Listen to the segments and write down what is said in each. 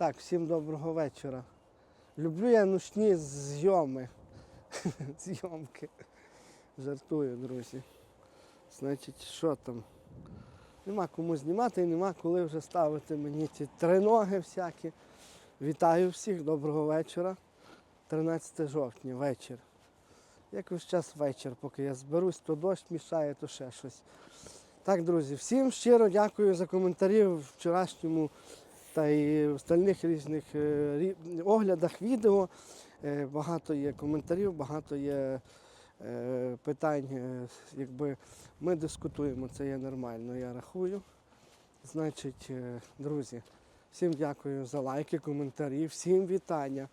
Так, всім доброго вечора. Люблю я ночні зйоми. Зйомки. Жартую, друзі. Значить, що там? Нема кому знімати і нема коли вже ставити мені ці триноги всякі. Вітаю всіх, доброго вечора. 13 жовтня, вечір. Якось час вечір, поки я зберусь, то дощ мішає, то ще щось. Так, друзі, всім щиро дякую за коментарі в вчорашньому та й в остальних різних е, оглядах відео. Е, Багато є коментарів, багато є е, питань. Якби ми дискутуємо, це є нормально, я рахую. Значить, друзі, всім дякую за лайки, коментарі, всім вітання.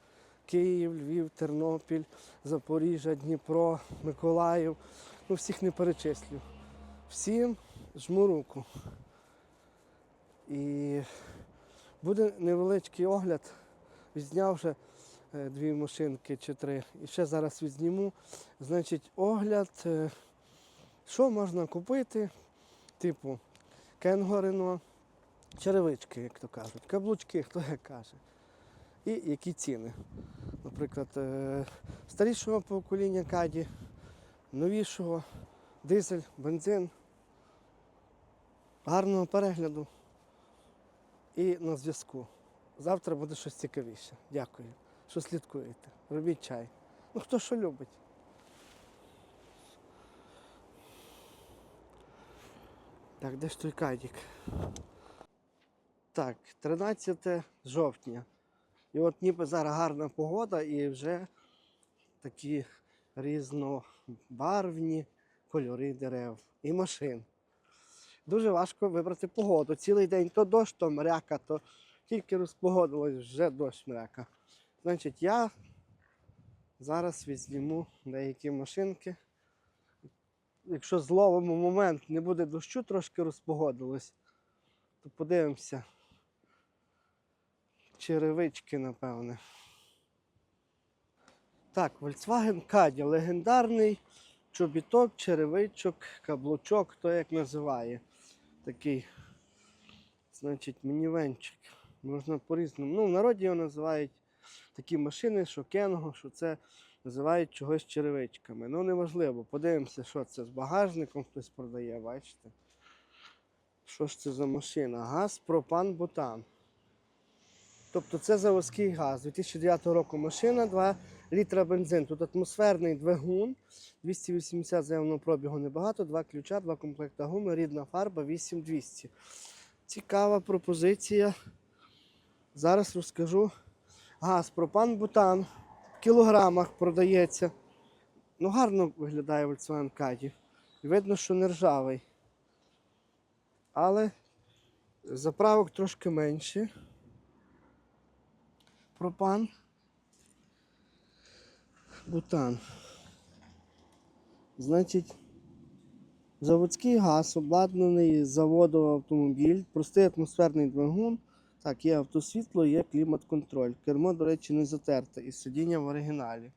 Київ, Львів, Тернопіль, Запоріжжя, Дніпро, Миколаїв. Ну, всіх не перечислю. Всім жму руку. І буде невеличкий огляд. Відзняв вже е, дві машинки чи три. І ще зараз відзніму. Значить, огляд, е, що можна купити, типу кенгорино, черевички, як то кажуть, каблучки, хто як каже. І які ціни. Наприклад, е, старішого покоління каді, новішого, дизель, бензин. Гарного перегляду і на зв'язку. Завтра буде щось цікавіше. Дякую, що слідкуєте. Робіть чай. Ну хто що любить. Так, де ж той кадік? Так, 13 жовтня. І от ніби зараз гарна погода і вже такі різнобарвні кольори дерев і машин. Дуже важко вибрати погоду. Цілий день то дощ, то мряка, то тільки розпогодилось, вже дощ мряка. Значить, я зараз візьму деякі машинки. Якщо зловимо момент, не буде дощу, трошки розпогодилось, то подивимося. Черевички, напевне. Так, Volkswagen Caddy, легендарний чобіток, черевичок, каблучок, хто як називає. Такий, значить, мінівенчик. Можна по-різному. Ну, в народі його називають такі машини, що кенго, що це називають чогось черевичками. Ну, неважливо. Подивимося, що це з багажником хтось продає, бачите? Що ж це за машина? Газ, пропан, бутан. Тобто це заводський газ. 2009 року машина, 2 літра бензин. Тут атмосферний двигун, 280 заявного пробігу небагато, два ключа, два комплекта гуми, рідна фарба, 8200. Цікава пропозиція. Зараз розкажу. Газ, пропан, бутан в кілограмах продається. Ну, гарно виглядає Volkswagen Caddy. Видно, що не ржавий. Але заправок трошки менше. Пропан. Бутан. Значить, заводський газ, обладнаний заводу автомобіль, простий атмосферний двигун. Так, є автосвітло, є клімат-контроль. Кермо, до речі, не затерте і сидіння в оригіналі.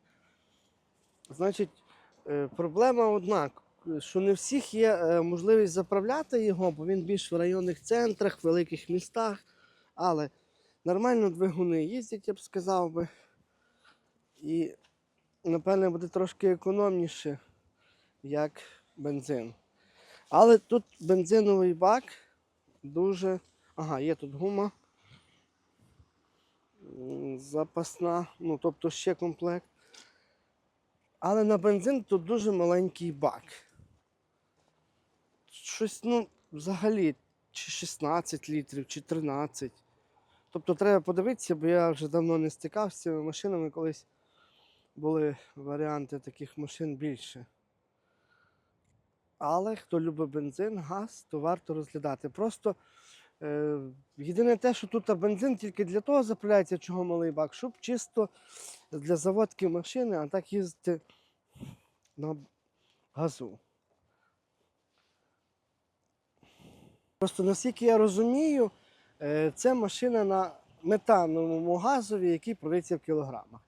Значить, е, проблема одна, що не всіх є е, можливість заправляти його, бо він більш в районних центрах, великих містах. Але нормально двигуни їздять, я б сказав би. І, напевне, буде трошки економніше, як бензин. Але тут бензиновий бак дуже. Ага, є тут гума. Запасна, ну тобто ще комплект. Але на бензин тут дуже маленький бак. Щось, ну, взагалі, чи 16 літрів, чи 13. Тобто треба подивитися, бо я вже давно не стикався з цими машинами, колись були варіанти таких машин більше. Але хто любить бензин, газ, то варто розглядати. Просто е, єдине те, що тут бензин тільки для того заправляється, чого малий бак, щоб чисто для заводки машини, а так їздити на газу. Просто наскільки я розумію, е, це машина на метановому газові, який продається в кілограмах.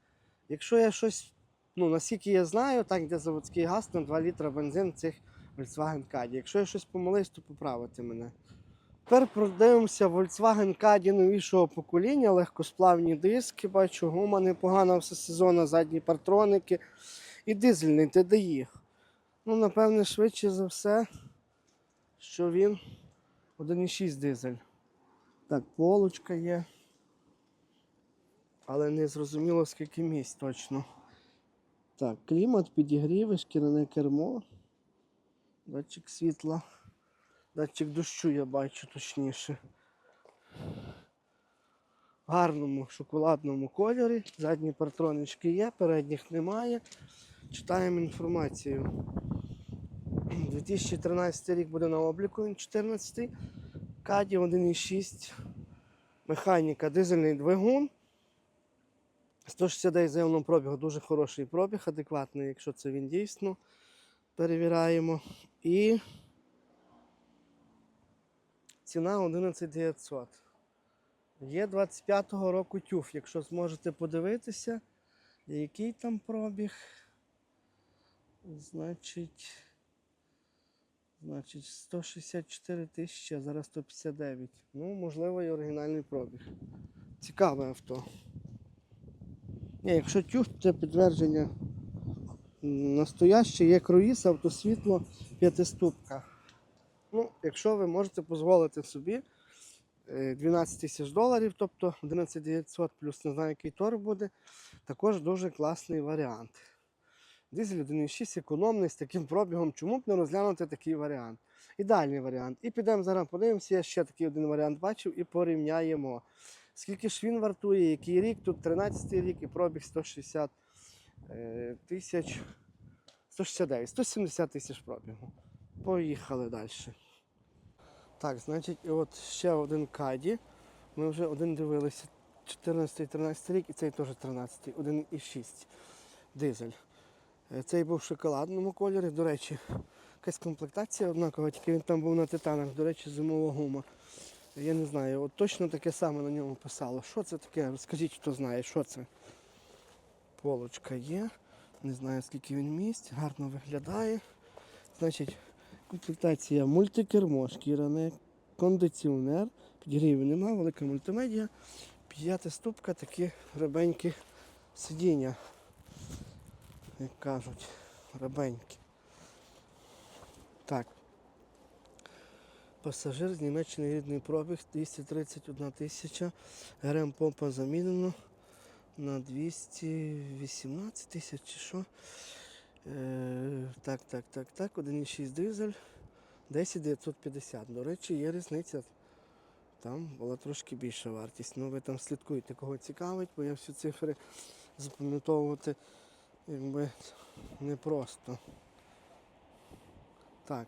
Якщо я щось, ну наскільки я знаю, так йде заводський газ на 2 літра бензин цих Volkswagen Caddy. Якщо я щось помилився, то поправити мене. Тепер продивимося Volkswagen Caddy новішого покоління, легкосплавні диски, бачу, гума непогана все сезону, задні партроники і дизельний TDI. Ну, напевне, швидше за все, що він 1,6 дизель. Так, полочка є. Але не зрозуміло скільки місць точно. Так, клімат, підігріви, шкіряне кермо. Датчик світла. Датчик дощу я бачу точніше. В гарному шоколадному кольорі. Задні партронички є, передніх немає. Читаємо інформацію. 2013 рік буде на обліку, він 14. Каді 1,6. Механіка, дизельний двигун. 169 заявленого пробігу, дуже хороший пробіг, адекватний, якщо це він дійсно. Перевіряємо. І ціна 11900. Є 25-го року тюф, якщо зможете подивитися, який там пробіг. Значить, значить 164 тисячі, а зараз 159. Ну, можливо, і оригінальний пробіг. Цікаве авто. Ні, якщо тюф, це підтвердження настояще, є круїз, автосвітло, п'ятиступка. Ну, якщо ви можете дозволити собі е, 12 тисяч доларів, тобто 11 900 плюс не знаю, який торг буде, також дуже класний варіант. Дизель 1.6 економний з таким пробігом, чому б не розглянути такий варіант? Ідеальний варіант. І підемо зараз подивимося, я ще такий один варіант бачив і порівняємо. Скільки ж він вартує, який рік, тут 13 рік і пробіг 160 е, тисяч, 169, 170 тисяч пробігу. Поїхали далі. Так, значить, і от ще один каді. Ми вже один дивилися 14-13 рік і цей теж 13, 1,6 дизель. Е, Цей був в шоколадному кольорі. До речі, якась комплектація однакова, тільки він там був на титанах, до речі, зимова гума. Я не знаю, от точно таке саме на ньому писало. Що це таке? Розкажіть, хто знає, що це. Полочка є. Не знаю скільки він місць, гарно виглядає. Значить, комплектація мультикермо, шкіряне, кондиціонер, підігрівів нема, велика мультимедіа, п'ята ступка, такі ребенькі сидіння, як кажуть, ребенькі. Так. Пасажир з Німеччини рідний пробіг 231 тисяча. ГРМ помпа замінено на 218 тисяч чи що. Е, так, так, так, так. 1,6 дизель. 10 950. До речі, є різниця. Там була трошки більша вартість. Ну ви там слідкуйте, кого цікавить, бо я всі цифри запам'ятовувати якби непросто. Так.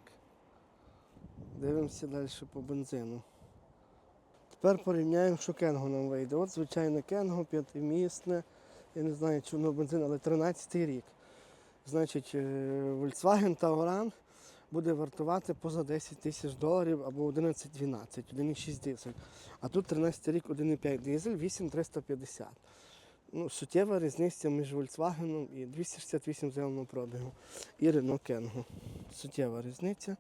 Дивимося далі по бензину. Тепер порівняємо, що Кенго нам вийде. От звичайне Кенго, п'ятимісне. Я не знаю, чи воно бензин, але 13 рік. Значить, е, Volkswagen Tauran буде вартувати поза 10 тисяч доларів або 11-12, 1,6 дизель. А тут 13 рік 1,5 дизель, 8350. Ну, суттєва різниця між Volkswagen і 268 заявленого пробігу і Renault Kangoo. Суттєва різниця.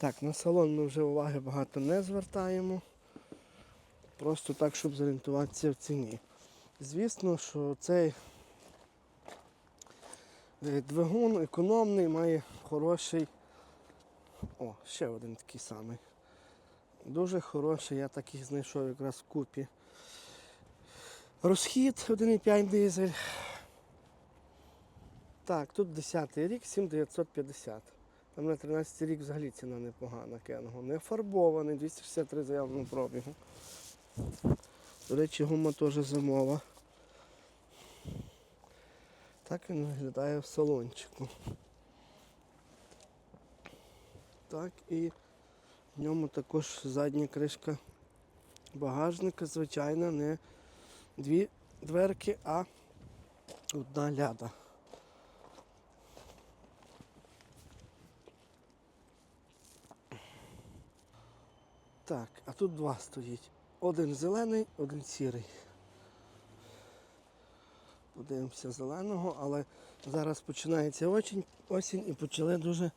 Так, на салон ми вже уваги багато не звертаємо. Просто так, щоб зорієнтуватися в ціні. Звісно, що цей е, двигун економний, має хороший. О, ще один такий самий. Дуже хороший, я таких знайшов якраз в купі. Розхід 1,5 дизель. Так, тут 10 рік, 7950. Там на 13 рік взагалі ціна непогана Кенго. Не фарбований, 263 заявленого пробігу. До речі, гума теж зимова. Так він виглядає в салончику. Так і в ньому також задня кришка багажника, звичайно, не дві дверки, а одна ляда. Так, а тут два стоїть. Один зелений, один сірий. Подивимося зеленого, але зараз починається осінь, осінь і почали дуже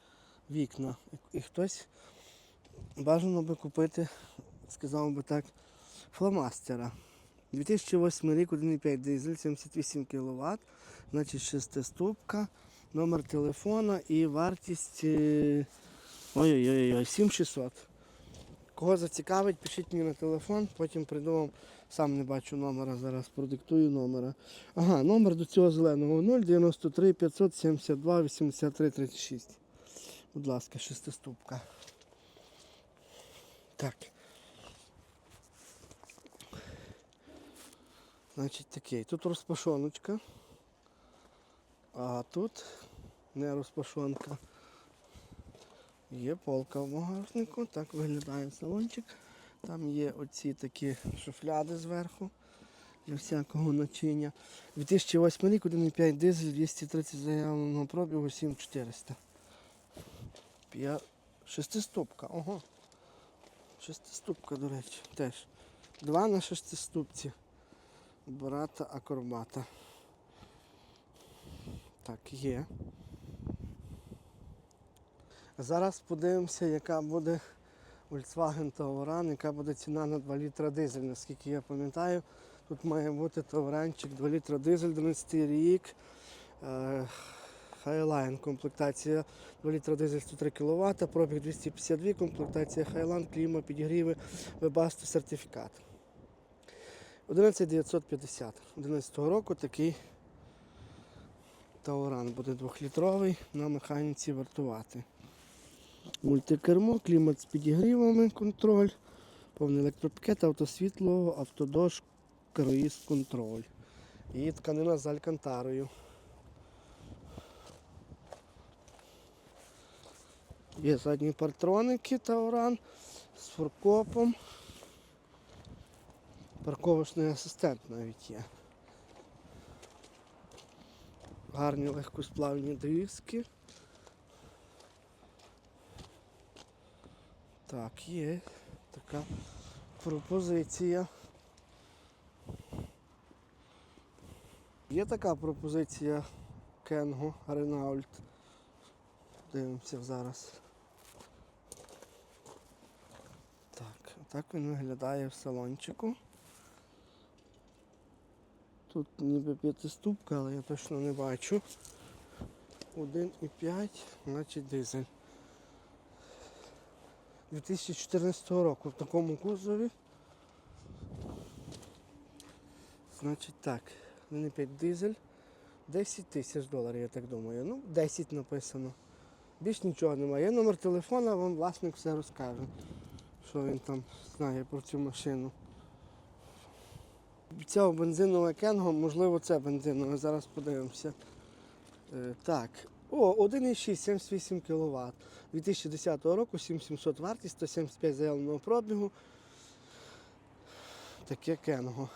вікна. І, хтось бажано би купити, сказав би так, фломастера. 2008 рік 1,5 дизель, 78 кВт, значить шестиступка, номер телефона і вартість е, ой-ой-ой, 7600. Кого зацікавить, пишіть мені на телефон, потім прийду вам, сам не бачу номера, зараз продиктую номера. Ага, номер до цього зеленого 093 572 83 36. Будь ласка, шестиступка. Так. Значить такий. Тут розпашоночка. А тут не розпашонка. Є полка в багажнику, так виглядає салончик. Там є оці такі шуфляди зверху для всякого начиння. 2008 рік 1,5 дизель, 230 заявленого пробігу, 7400. П'я... Шестиступка, ого. Шестиступка, до речі, теж. Два на шестиступці. Брата акробата. Так, є. Зараз подивимося, яка буде Volkswagen Tauran, яка буде ціна на 2 літра дизель. Наскільки я пам'ятаю, тут має бути Тауранчик 2 літра дизель, 12 рік. Е, Highline комплектація 2 літра дизель 103 кВт, пробіг 252, комплектація Highline, кліма, підігріви, вебасту, сертифікат. 11950. 11 року такий Тауран буде 2-літровий на механіці вартувати. Мультикермо, клімат з підігрівами, контроль, повний електропакет, автосвітло, автодош, круїз контроль. І тканина з алькантарою. Є задні партроники Тауран з фуркопом. Парковочний асистент навіть є. Гарні легкосплавні диски. Так, є така пропозиція. Є така пропозиція Кенго Ренаульт. Дивимося зараз. Так, так він виглядає в салончику. Тут ніби п'ятиступка, але я точно не бачу. 1,5, значить дизель. 2014 року в такому кузові. Значить так, 1,5 дизель. 10 тисяч доларів, я так думаю. Ну, 10 написано. Більш нічого немає. Є номер телефона, вам власник все розкаже, що він там знає про цю машину. Обіцяв бензинове кенго, можливо, це бензинове, зараз подивимося. Е, так. О, 1,6, 78 кВт. 2010 року 7700 вартість, 175 заявленого пробігу. Таке кенго.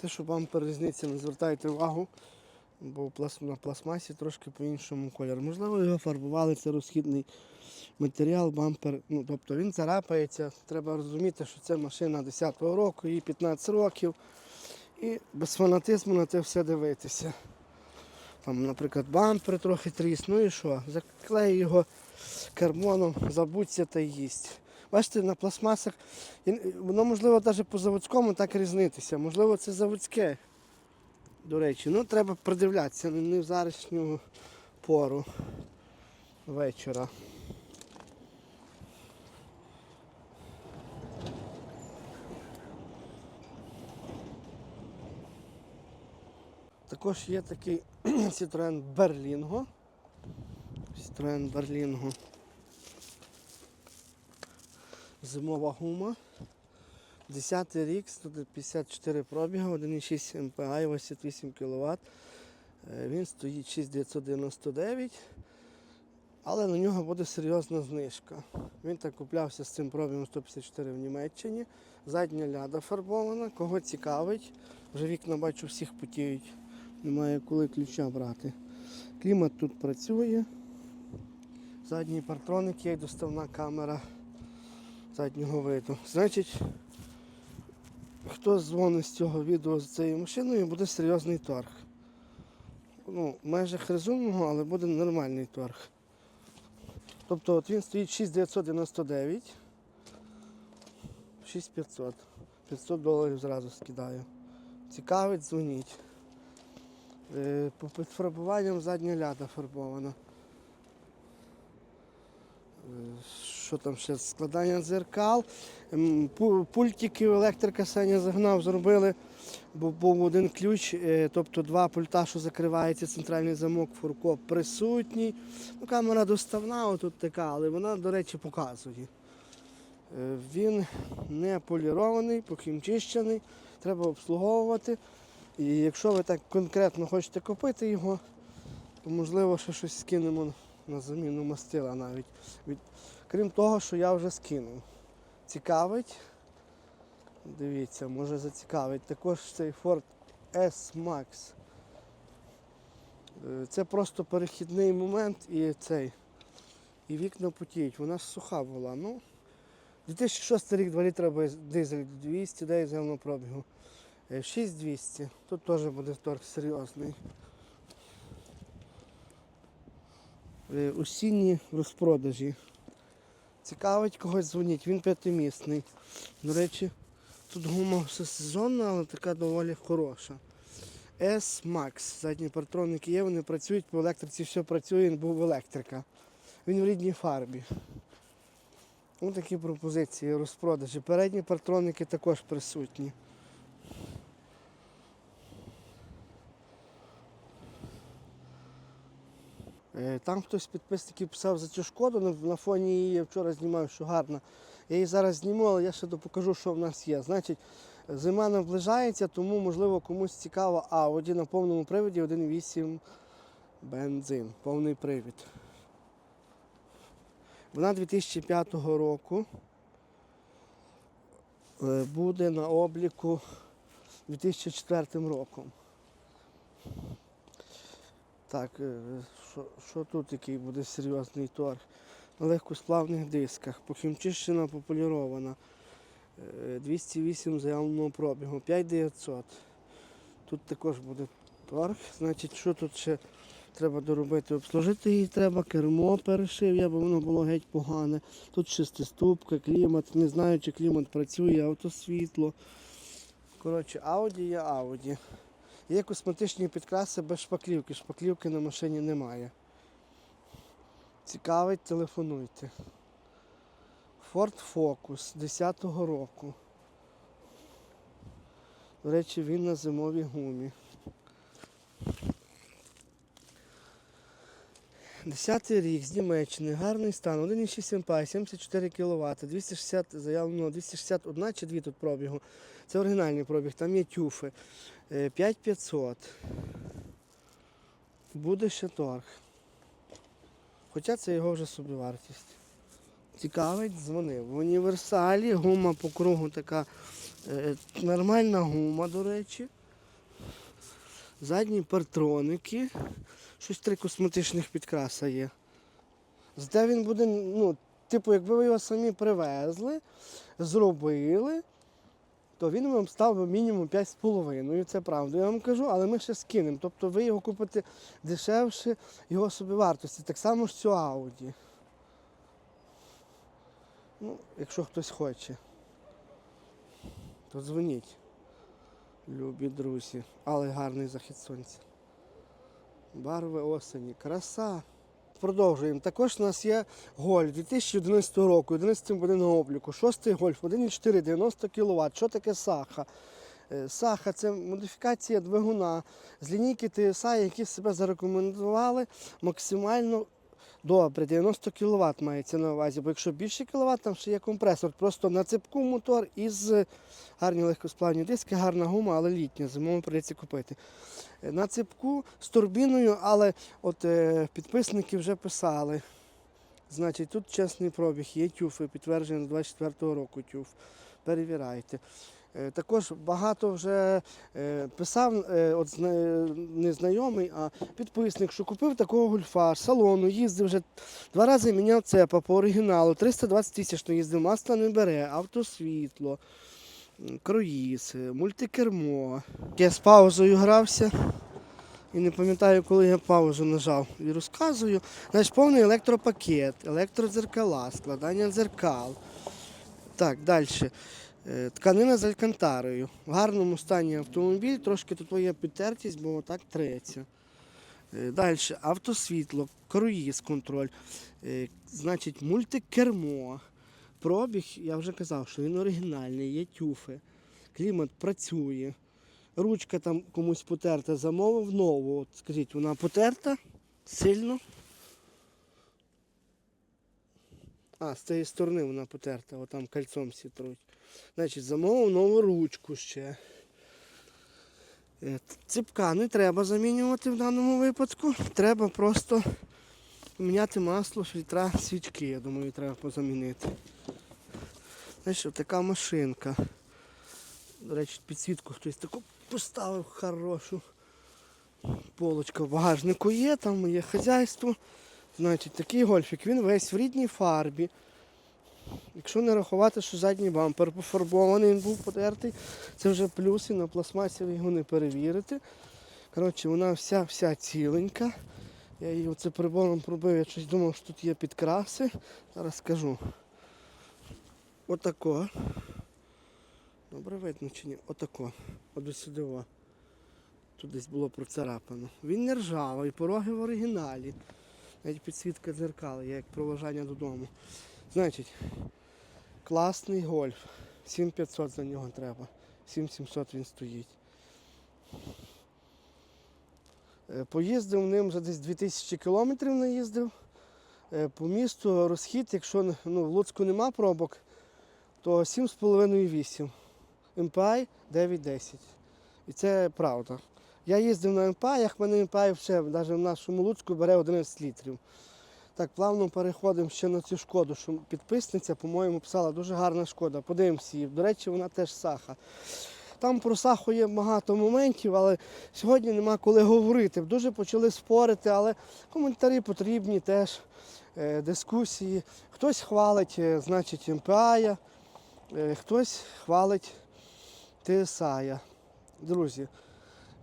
Те, що вам різниця, не звертайте увагу, бо на пластмасі трошки по-іншому кольор. Можливо, його фарбували, це розхідний матеріал, бампер. Ну, тобто він царапається. Треба розуміти, що це машина 10-го року, їй 15 років. І без фанатизму на це все дивитися. Там, наприклад, бампер трохи тріс, ну і що? Заклею його карбоном, забудься та їсть. Бачите, на пластмасах, воно можливо навіть по заводському так різнитися. Можливо, це заводське. До речі, ну треба придивлятися, не в зарішню пору вечора. Також є такий Citroen Berlingo. Citroen Berlingo. Зимова гума. 10 рік, 154 пробігу, 1,6 МПА і 88 кВт. Е, Він стоїть 6999, але на нього буде серйозна знижка. Він так куплявся з цим пробігом 154 в Німеччині. Задня ляда фарбована. Кого цікавить, вже вікна бачу всіх потіють. Немає коли ключа брати. Клімат тут працює. Задній партроник є доставна камера заднього виду. Значить, хто дзвонить з цього відео з цією машиною, буде серйозний торг. ну, в межах але буде нормальний торг. Тобто от він стоїть 6999, 6500. 500 доларів зразу скидаю. Цікавить, дзвоніть. Е, По підфарбуванням задня ляда фарбована. Е, Що там ще? Складання дзеркал. Пультики електрика Саня загнав, зробили, бо був один ключ, е, тобто два пульта, що закривається, центральний замок, фуркоп присутній. Ну, камера доставна, отут така, але вона, до речі, показує. Е, Він не полірований, покімчищений, треба обслуговувати. І якщо ви так конкретно хочете купити його, то можливо ще щось скинемо на заміну мастила навіть. Крім того, що я вже скинув. Цікавить. Дивіться, може зацікавить. Також цей Ford S-Max. Е, Це просто перехідний момент і цей. І вікна потіють. Вона суха була. Ну, 2006 рік 2 літра дизель 200 дизельного пробігу. Е, 6200. Тут теж буде торг серйозний. Е, Осінні розпродажі. Цікавить когось дзвоніть, він п'ятимісний. До речі, тут гума все сезонна, але така доволі хороша. S-Max. Задні партроники є, вони працюють по електриці, все працює, він був електрика. Він в рідній фарбі. Ось такі пропозиції розпродажі. Передні партроники також присутні. Там хтось з підписників писав за цю шкоду, на, фоні її я вчора знімав, що гарна. Я її зараз зніму, але я ще допокажу, що в нас є. Значить, зима наближається, тому можливо комусь цікаво Audi на повному приводі 1.8 бензин, повний привід. Вона 2005 року е, буде на обліку 2004 роком. Так, е, що, що тут який буде серйозний торг? На легкосплавних дисках, похімчищена, пополірована. Е, 208 заявленого пробігу, 5900. Тут також буде торг. Значить, що тут ще треба доробити? Обслужити її треба, кермо перешив, я, бо воно було геть погане. Тут шестиступка, клімат. Не знаю, чи клімат працює, автосвітло. Коротше, Ауді є Ауді. Є косметичні підкраси без шпаклівки. Шпаклівки на машині немає. Цікавить, телефонуйте. Ford Focus 10-го року. До речі, він на зимовій гумі. 10 рік з Німеччини, гарний стан, 1,6 MPI, 74 кВт, 260 заявлено, 261 чи 2 тут пробігу. Це оригінальний пробіг, там є тюфи. Е, 5500. Буде ще торг. Хоча це його вже собівартість. Цікавить, дзвонив. В універсалі гума по кругу така е, нормальна гума, до речі. Задні партроники. Щось три косметичних підкраса є. Зате він буде, ну, типу, якби ви його самі привезли, зробили, то він вам став мінімум 5,5. Це правда, я вам кажу, але ми ще скинемо. Тобто ви його купите дешевше його собівартості. Так само ж цю Ауді. Ну, якщо хтось хоче, то дзвоніть. Любі друзі. Але гарний захід сонця. Барви осені. Краса. Продовжуємо. Також у нас є гольф 2011 року, 11 годинного обліку. Шостий гольф, 1,4, 90 кВт. Що таке саха? Е, Саха це модифікація двигуна з лінійки ТСА, які себе зарекомендували максимально добре. 90 кВт мається на увазі, бо якщо більше кВт, там ще є компресор. Просто на цепку мотор із гарні легкосплавні диски, гарна гума, але літня, зимою прийдеться купити. Е, На цепку з турбіною, але от е, підписники вже писали. Значить, тут чесний пробіг, є тюфи, підтверджено 24-го року тюф. Перевіряйте. Е, Також багато вже е, писав е, от зна- незнайомий, а підписник, що купив такого гульфа, салону, їздив вже два рази міняв цепа по оригіналу, 320 тисяч їздив, масла не бере, автосвітло, круїз, мультикермо. Я з паузою грався. І не пам'ятаю, коли я паузу нажав і розказую. Значить, повний електропакет, електродзеркала, складання дзеркал. Так, далі. Тканина з алькантарою. В гарному стані автомобіль, трошки тут є підтертість, бо отак треться. Далі автосвітло, круїз контроль, е, значить, мультикермо. Пробіг, я вже казав, що він оригінальний, є тюфи. Клімат працює. Ручка там комусь потерта, замовив нову. От скажіть, вона потерта сильно. А, з цієї сторони вона потерта, отам кольцом всі труть. Значить, замовив нову ручку ще. Е, Ципка не треба замінювати в даному випадку. Треба просто міняти масло, фільтра, свічки, я думаю, треба позамінити. Значить, така машинка. До речі, підсвітку хтось таку поставив хорошу. Полочка в багажнику є, там є хазяйство. Значить, такий гольфік, він весь в рідній фарбі. Якщо не рахувати, що задній бампер пофарбований, він був потертий, це вже плюси, на пластмасі його не перевірите. Коротше, вона вся вся ціленька. Я її оце прибором пробив, я щось думав, що тут є підкраси. Зараз скажу. Отако. Добре видно чи ні? Отако. От до сюди. Тут десь було процарапано. Він не ржавий, пороги в оригіналі. Навіть підсвітка дзеркала, є як проважання додому. Значить, класний гольф. 7500 за нього треба. 7700 він стоїть. Е, Поїздив ним вже десь 2000 кілометрів наїздив. Е, По місту розхід, якщо ну, в Луцьку нема пробок, то 7,5-8. МПА 9-10. І це правда. Я їздив на МПА, як мене МПА навіть в нашому Луцьку бере 11 літрів. Так, плавно переходимо ще на цю шкоду, що підписниця, по-моєму, писала дуже гарна шкода. Подивимося її. До речі, вона теж саха. Там про саху є багато моментів, але сьогодні нема коли говорити. Дуже почали спорити, але коментарі потрібні теж, е, дискусії. Хтось хвалить, е, значить, МПА, е, хтось хвалить ТСА. Друзі,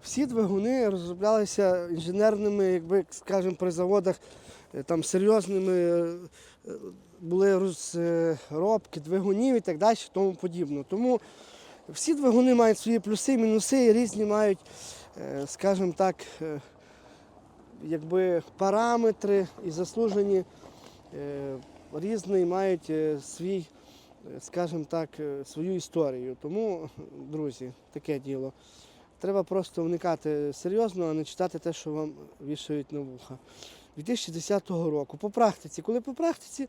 всі двигуни розроблялися інженерними, якби, скажімо, при заводах там серйозними е, е, були розробки двигунів і так далі, тому подібне. Тому всі двигуни мають свої плюси, мінуси, і різні мають, е, скажімо так, е, якби параметри і заслужені е, різні мають е, свій, е, скажімо так, е, свою історію. Тому, друзі, таке діло. Треба просто вникати серйозно, а не читати те, що вам вішають на вуха. 2010 року. По практиці. Коли по практиці,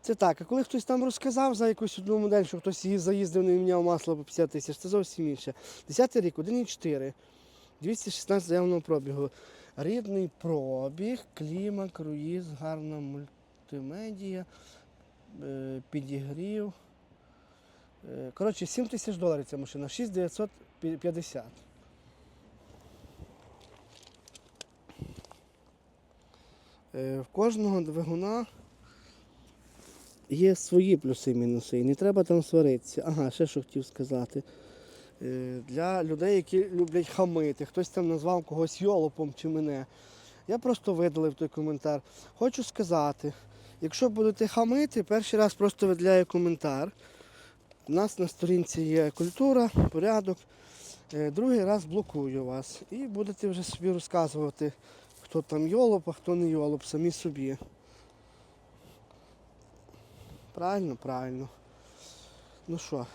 це так. А коли хтось там розказав за якусь одну модель, що хтось її заїздив, не міняв масло по 50 тисяч, це зовсім інше. 10 рік, 1,4, 216 заявного пробігу. Рідний пробіг, кліма, круїз, гарна мультимедія, е, підігрів. Е, Коротше, 7 тисяч доларів ця машина, 6950. В кожного двигуна є свої плюси і мінуси. І не треба там сваритися. Ага, ще що хотів сказати. Е, Для людей, які люблять хамити, хтось там назвав когось йолопом чи мене. Я просто видалив той коментар. Хочу сказати, якщо будете хамити, перший раз просто виділяю коментар. У нас на сторінці є культура, порядок. Е, Другий раз блокую вас. І будете вже собі розказувати, хто там йолоп, а хто не йолоп, самі собі. Правильно, правильно. Ну що,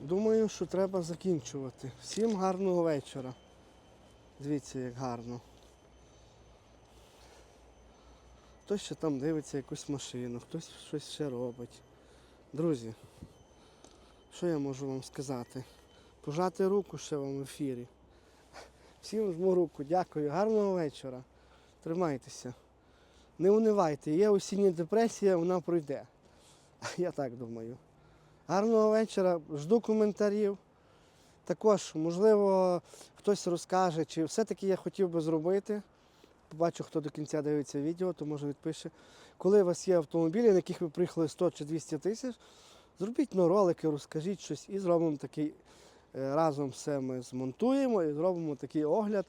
думаю, що треба закінчувати. Всім гарного вечора. Дивіться, як гарно. Хтось ще там дивиться якусь машину, хтось щось ще робить. Друзі, що я можу вам сказати? Пожати руку ще вам в ефірі. Всім жму руку, дякую, гарного вечора. Тримайтеся. Не унивайте, є осіння депресія, вона пройде. Я так думаю. Гарного вечора, жду коментарів. Також, можливо, хтось розкаже, чи все-таки я хотів би зробити. Побачу, хто до кінця дивиться відео, то може відпише. Коли у вас є автомобілі, на яких ви приїхали 100 чи 200 тисяч, зробіть ну, ролики, розкажіть щось і зробимо такий Разом все ми змонтуємо і зробимо такий огляд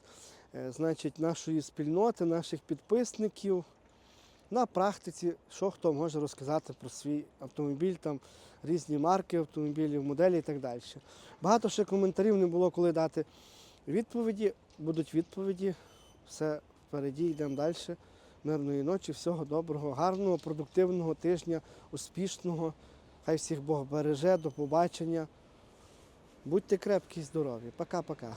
е, значить, нашої спільноти, наших підписників. На практиці, що хто може розказати про свій автомобіль, там різні марки автомобілів, моделі і так далі. Багато ще коментарів не було, коли дати відповіді. Будуть відповіді. Все впереді, йдемо далі. Мирної ночі, всього доброго, гарного, продуктивного тижня, успішного. Хай всіх Бог береже, до побачення. Будьте крепкі і здорові. Пока-пока.